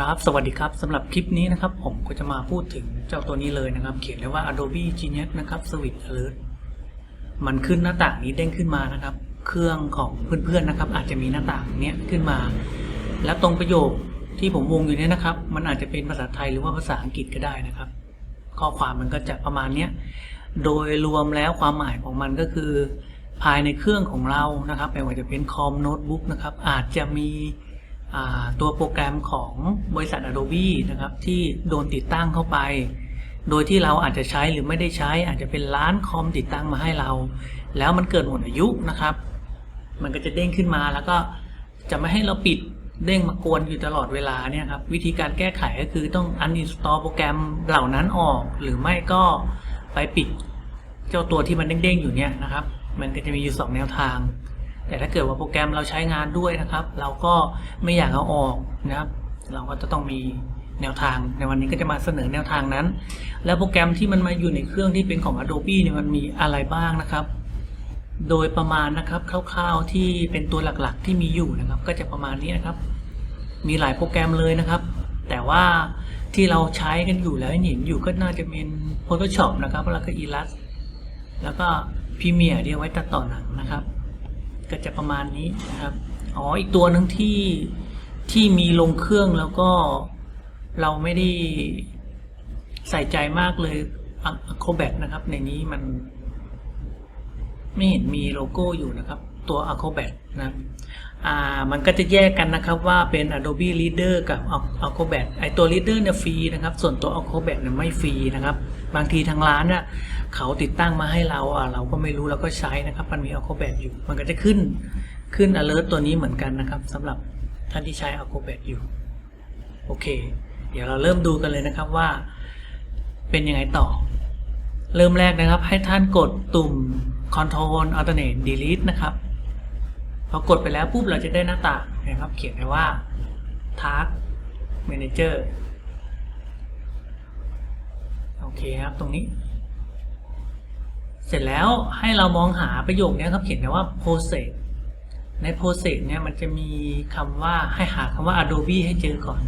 ครับ สวัสดีครับสำหรับคลิปนี้นะครับ ผมก็จะมาพูดถึงเจ้าตัวนี้เลยนะครับ เขียนเลยว่า Adobe Genius นะครับ Switch Alert มันขึ้นหน้าต่างนี้เด้งขึ้นมานะครับ เครื่องของเพื่อนๆนะครับ อาจจะมีหน้าต่างเนี้ยขึ้นมา แล้วตรงประโยคที่ผมวงอยู่เนี่ยนะครับ มันอาจจะเป็นภาษาไทยหรือว่าภาษาอังกฤษก็ได้นะครับ ข้อความมันก็จะประมาณเนี้ยโดยรวมแล้วความหมายของมันก็คือ ภายในเครื่องของเรานะครับไม่ว่าจะเป็นคอมโน้ตบุ๊กนะครับอาจจะมี ตัวโปรแกรมของบริษัท Adobe นะครับที่โดนติดตั้งเข้าไป โดยที่เราอาจจะใช้หรือไม่ได้ใช้อาจจะเป็นร้านคอมติดตั้งมาให้เรา แล้วมันเกิดหมดอายุนะครับ มันก็จะเด้งขึ้นมาแล้วก็จะไม่ให้เราปิดเด้งมากวนอยู่ตลอดเวลาเนี่ยครับวิธีการแก้ไขก็คือต้อง uninstall โปรแกรมเหล่านั้นออก หรือไม่ก็ไปปิดเจ้าตัวที่มันเด้งๆอยู่เนี่ยนะครับ มันก็จะมีอยู่ 2 แนวทาง แต่ถ้าเกิดว่าโปรแกรมเราใช้งานด้วยนะครับ เราก็ไม่อยากเอาออกนะครับ เราก็จะต้องมีแนวทางในวันนี้ก็จะมาเสนอแนวทางนั้น แล้วโปรแกรมที่มันมาอยู่ในเครื่องที่เป็นของ Adobe เนี่ยมันมีอะไรบ้างนะครับ โดยประมาณนะครับคร่าวๆที่เป็นตัวหลักๆที่มีอยู่นะครับ ก็จะประมาณนี้นะครับ มีหลายโปรแกรมเลยนะครับ แต่ว่าที่เราใช้กันอยู่แล้วเห็นอยู่ก็น่าจะเป็น Photoshop นะครับแล้วก็ Illustrator แล้วก็ Premiere ที่เอาไว้ตัดต่อหนังนะครับ ก็จะประมาณนี้นะครับ อ๋ออีกตัวหนึ่งที่ที่มีลงเครื่องแล้วก็เราไม่ได้ใส่ใจมากเลยอะโคแบทนะครับ ในนี้มัน ไม่เห็นมีโลโก้อยู่นะครับ ตัว Acrobat นะ อ่ามันก็จะแยกกันนะครับว่าเป็น Adobe Reader กับ Acrobat ไอตัว Reader เนี่ยฟรีนะครับ ส่วนตัว Acrobat เนี่ยไม่ฟรีนะครับ บางทีทางร้านเนี่ยเขาติดตั้งมาให้เราอะเราก็ไม่รู้เราก็ใช้นะครับ มันมี Acrobat อยู่ มันก็จะขึ้นขึ้น alert ตัวนี้เหมือนกันนะครับสำหรับท่านที่ใช้ Acrobat อยู่ โอเค เดี๋ยวเราเริ่มดูกันเลยนะครับว่า เป็นยังไงต่อ เริ่มแรกนะครับ ให้ท่านกดตุ่ม Control Alternate Delete นะครับ พอกดไปแล้วปุ๊บเราจะได้หน้าต่างนะครับ เขียนไว้ว่า Task Manager โอเคครับตรงนี้ เสร็จแล้วให้เรามองหาประโยคนี้ครับเขียนไว้ว่า Process ใน Process เนี่ยมันจะมีคำว่าให้หาคำว่า Adobe ให้เจอก่อน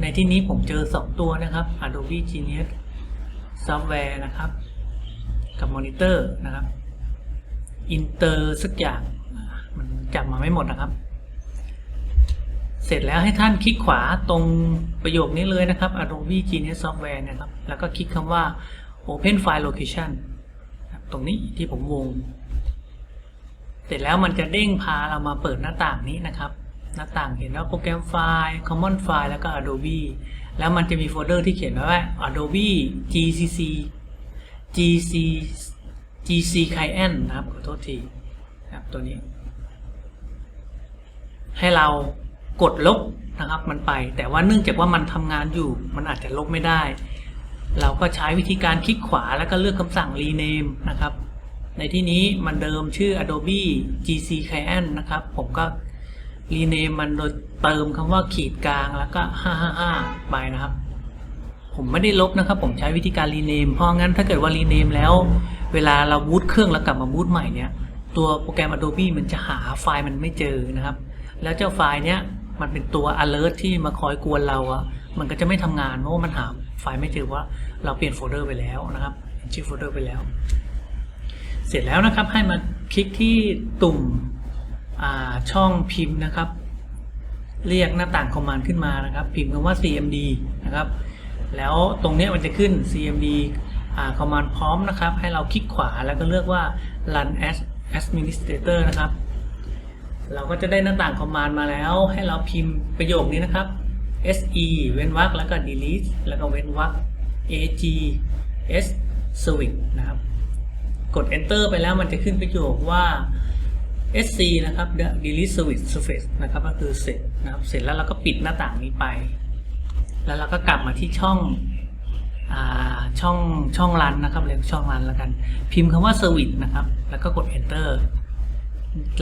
ในที่นี้ผมเจอ 2 ตัวนะครับ Adobe Genius Software นะครับ กับมอนิเตอร์นะครับอินเตอร์สักอย่าง จำมาไม่หมดนะครับ เสร็จแล้วให้ท่านคลิกขวาตรงประโยคนี้เลยนะครับ Adobe Genius Software นะครับ แล้วก็คลิกคำว่า Open File Location ตรงนี้ที่ผมวง เสร็จแล้วมันจะเด้งพาเรามาเปิดหน้าต่างนี้นะครับ หน้าต่างเห็นว่าโปรแกรมไฟล์ Common File แล้วก็ Adobe แล้วมันจะมีโฟลเดอร์ที่เขียนไว้ว่า Adobe GCC GC GC Client นะครับขอโทษทีครับตัวนี้ ให้เรากดลบนะครับมันไป แต่ว่าเนื่องจากว่ามันทำงานอยู่ มันอาจจะลบไม่ได้ เราก็ใช้วิธีการคลิกขวาแล้วก็เลือกคำสั่ง rename นะครับ ในที่นี้มันเดิมชื่อ Adobe GC Client นะครับ ผมก็ rename มันโดยเติมคำว่าขีดกลางแล้วก็ 555 ไปนะครับ ผมไม่ได้ลบนะครับ ผมใช้วิธีการรีเนมเพราะงั้นถ้าเกิดว่ารีเนมแล้ว เวลาเราบูตเครื่องแล้วกลับมาบูตใหม่เนี่ย ตัวโปรแกรม Adobe มันจะหาไฟล์มันไม่เจอนะครับ แล้วเจ้าไฟล์เนี้ยมันเป็นตัว alert ที่มาคอยกวนเราอะมันก็จะไม่ทำงานเพราะว่ามันหาไฟล์ไม่เจอว่าเราเปลี่ยนโฟลเดอร์ไปแล้วนะครับเปลี่ยนชื่อโฟลเดอร์ไปแล้ว เสร็จแล้วนะครับให้มาคลิกที่ตุ่มช่องพิมพ์นะครับ เรียกหน้าต่างคอมมานด์ขึ้นมานะครับ พิมพ์คำว่า cmd นะครับ แล้วตรงเนี้ยมันจะขึ้น cmd อ่า command พร้อมนะครับ ให้เราคลิกขวาแล้วก็เลือกว่า run as administrator นะครับ เราก็จะได้หน้าต่าง command มาแล้ว ให้เราพิมพ์ประโยคนี้นะครับ se เว้นวรรคแล้วก็ delete แล้วก็เว้นวรรค ag s switch นะครับ กด enter ไปแล้วมันจะขึ้นประโยคว่า sc นะครับ delete switch surface นะครับก็คือเสร็จนะครับ เสร็จแล้วเราก็ปิดหน้าต่างนี้ไป แล้วเราก็กลับมาที่ช่องอาช่องช่องรันนะครับเรียกช่องรันแล้วกัน พิมพ์คำว่า service นะครับ แล้วก็กด enter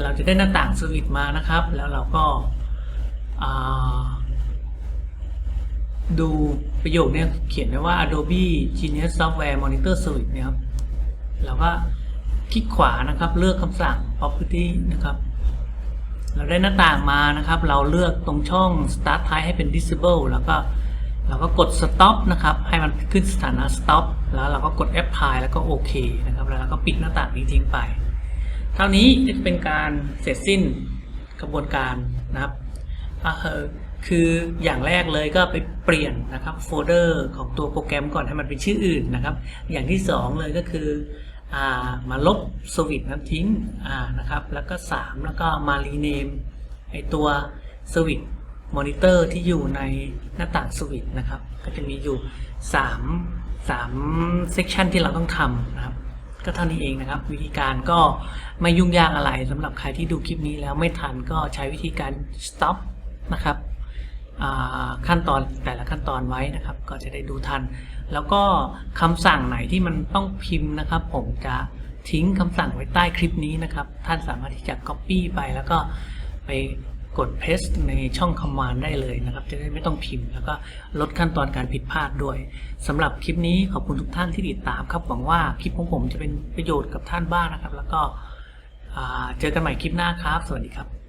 เราจะได้หน้าต่าง service มานะครับ แล้วเราก็าดูประโยคเนี้ยเขียนไว้ว่า Adobe Genius Software Monitor Service นี่ยครับเราก็คลิกขวานะครับ เลือกคำสั่ง property นะครับ เราได้หน้าต่างมานะครับ เราเลือกตรงช่อง start type ให้เป็น disable แล้วก็เราก็กด stop นะครับ ให้มันขึ้นสถานะ stop แล้วเราก็กด apply แล้วก็โอเคนะครับ แล้วเราก็ปิดหน้าต่างนี้ทิ้งไป เท่านี้จะเป็นการเสร็จสิ้นกระบวนการนะครับคืออย่างแรกเลยก็ไปเปลี่ยนนะครับโฟลเดอร์ของตัวโปรแกรมก่อนให้มันเป็นชื่ออื่นนะครับ อย่างที่สองเลยก็คือามาลบสวิตนั้นทิ้งนะครับแล้วก็สามแล้วก็มารีเนมไอตัวสวิตมอนิเตอร์ที่อยู่ในหน้าต่างสวิตนะครับ ก็จะมีอยู่สามสามเซกชันที่เราต้องทำนะครับ ก็เท่านี้เองนะครับ วิธีการก็ไม่ยุ่งยากอะไรสำหรับใครที่ดูคลิปนี้แล้วไม่ทันก็ใช้วิธีการ stop นะครับขั้นตอนแต่ละขั้นตอนไว้นะครับ ก็จะได้ดูทัน แล้วก็คำสั่งไหนที่มันต้องพิมพ์นะครับ ผมจะทิ้งคำสั่งไว้ใต้คลิปนี้นะครับ ท่านสามารถที่จะ copy ไปแล้วก็ไป กด paste ในช่องคำมานได้เลยนะครับ จะได้ไม่ต้องพิมพ์ แล้วก็ลดขั้นตอนการผิดพลาดด้วยสำหรับคลิปนี้ขอบคุณทุกท่านที่ติดตามครับหวังว่าคลิปของผมจะเป็นประโยชน์กับท่านบ้างนะครับ แล้วก็เจอกันใหม่คลิปหน้าครับ สวัสดีครับ